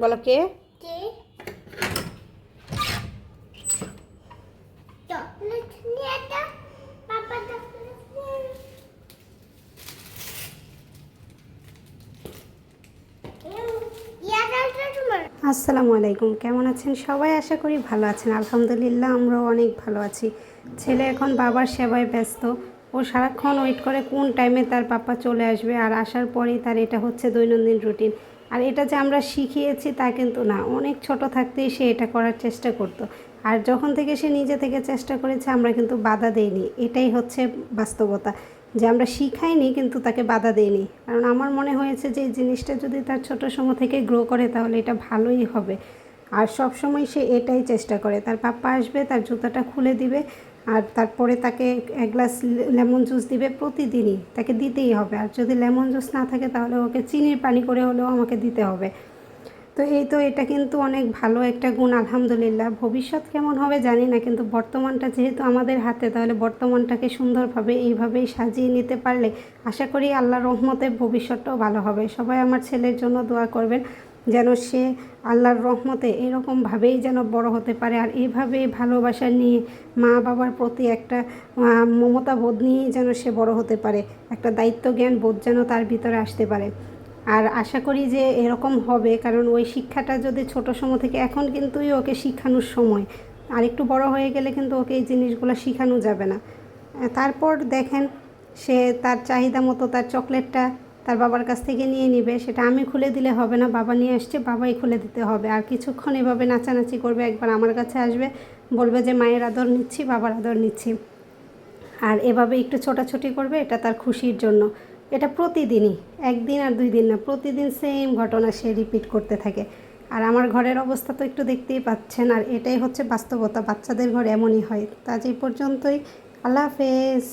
বলো কে? আসসালামু আলাইকুম কেমন আছেন সবাই? আশা করি ভালো আছেন। আলহামদুলিল্লাহ আমরাও অনেক ভালো আছি। ছেলে এখন বাবার সেবায় ব্যস্ত। ও সারাক্ষণ ওয়েট করে কোন টাইমে তার পাপা চলে আসবে। আর আসার পরেই তার এটা হচ্ছে দৈনন্দিন রুটিন আর এটা যে আমরা শিখিয়েছি তা কিন্তু না। অনেক ছোট থাকতেই সে এটা করার চেষ্টা করতো। আর যখন থেকে সে নিজে থেকে চেষ্টা করেছে, আমরা কিন্তু বাধা দেইনি। এটাই হচ্ছে বাস্তবতা। যে আমরা শিখাইনি, কিন্তু তাকে বাধা দেইনি। কারণ আমার মনে হয়েছে যে এই জিনিসটা যদি তার ছোট সময় থেকে গ্রো করে, তাহলে এটা ভালোই হবে। আর সব সময় সে এটাই চেষ্টা করে। তার পাপ্পা আসবে, তার জুতাটা খুলে দিবে। আর তারপরে তাকে এক গ্লাস লেমন জুস দিবে প্রতিদিনই, তাকে দিতেই হবে। আর যদি লেমন জুস না থাকে তাহলে ওকে চিনির পানি করে হলেও আমাকে দিতে হবে। তো এই তো এটা কিন্তু অনেক ভালো একটা গুণ, আলহামদুলিল্লাহ। ভবিষ্যৎ কেমন হবে জানি না, কিন্তু বর্তমানটা যেহেতু আমাদের হাতে, তাহলে বর্তমানটাকে সুন্দরভাবে এইভাবেই সাজিয়ে নিতে পারলে আশা করি আল্লাহর রহমতে ভবিষ্যৎটাও ভালো হবে। সবাই আমার ছেলের জন্য দোয়া করবেন। যেন সে আল্লাহর রহমতে এরকমভাবেই যেন বড় হতে পারে। আর এইভাবেই ভালোবাসা নিয়ে মা বাবার প্রতি একটা মমতা বোধ নিয়েই যেন সে বড় হতে পারে। একটা দায়িত্ব জ্ঞান বোধ যেন তার ভিতরে আসতে পারে। আর আশা করি যে এরকম হবে, কারণ ওই শিক্ষাটা যদি ছোট সময় থেকে, এখন কিন্তুই ওকে শিখানোর সময়। আর একটু বড় হয়ে গেলে কিন্তু ওকে এই জিনিসগুলো শেখানো যাবে না। তারপর দেখেন, সে তার চাহিদা মতো তার চকলেটটা তার বাবার কাছ থেকে নিয়ে নিবে, সেটা আমি খুলে দিলে হবে না, বাবা নিয়ে আসছে, বাবাই খুলে দিতে হবে। আর কিছুক্ষণ এভাবে নাচানাচি করবে, একবার আমার কাছে আসবে, বলবে যে, মায়ের আদর নিচ্ছি, বাবার আদর নিচ্ছি। আর এভাবে একটু ছোটাছুটি করবে, এটা তার খুশির জন্য। এটা প্রতিদিনই, একদিন আর দুই দিন না, প্রতিদিন সেম ঘটনা সে রিপিট করতে থাকে। আর আমার ঘরের অবস্থা তো একটু দেখতেই পাচ্ছেন, আর এটাই হচ্ছে বাস্তবতা, বাচ্চাদের ঘর এমনই হয়। তা এই পর্যন্তই, আল্লাহ হাফেজ।